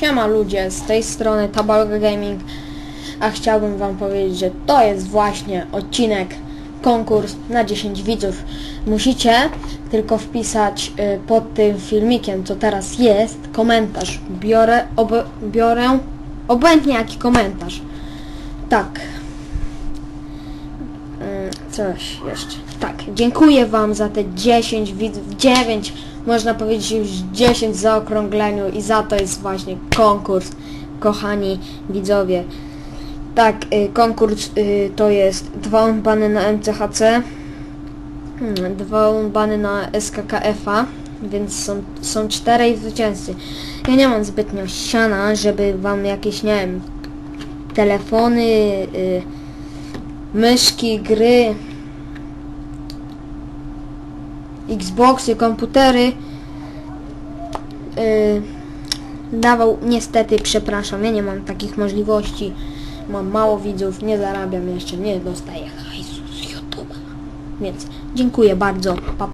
Siema ludzie, z tej strony Tabalga Gaming, a chciałbym wam powiedzieć, że to jest właśnie odcinek, konkurs na 10 widzów. Musicie tylko wpisać y, pod tym filmikiem, co teraz jest, komentarz. Biorę, ob, biorę obojętnie jaki komentarz. Tak. Mm, Coś jeszcze. Tak, dziękuję Wam za te 10 widzów, 9, można powiedzieć już 10 w zaokrągleniu i za to jest właśnie konkurs, kochani widzowie. Tak, y, konkurs y, to jest dwa unbany na MCHC, hmm, dwa unbany na SKKF-a, więc są, są czterej zwycięzcy. Ja nie mam zbytnio siana, żeby Wam jakieś, nie wiem, telefony, y, myszki, gry, Xboxy, komputery yy, dawał. Niestety, przepraszam, ja nie mam takich możliwości. Mam mało widzów, nie zarabiam jeszcze, nie dostaję hajsu z YouTube'a. Więc dziękuję bardzo. Pa,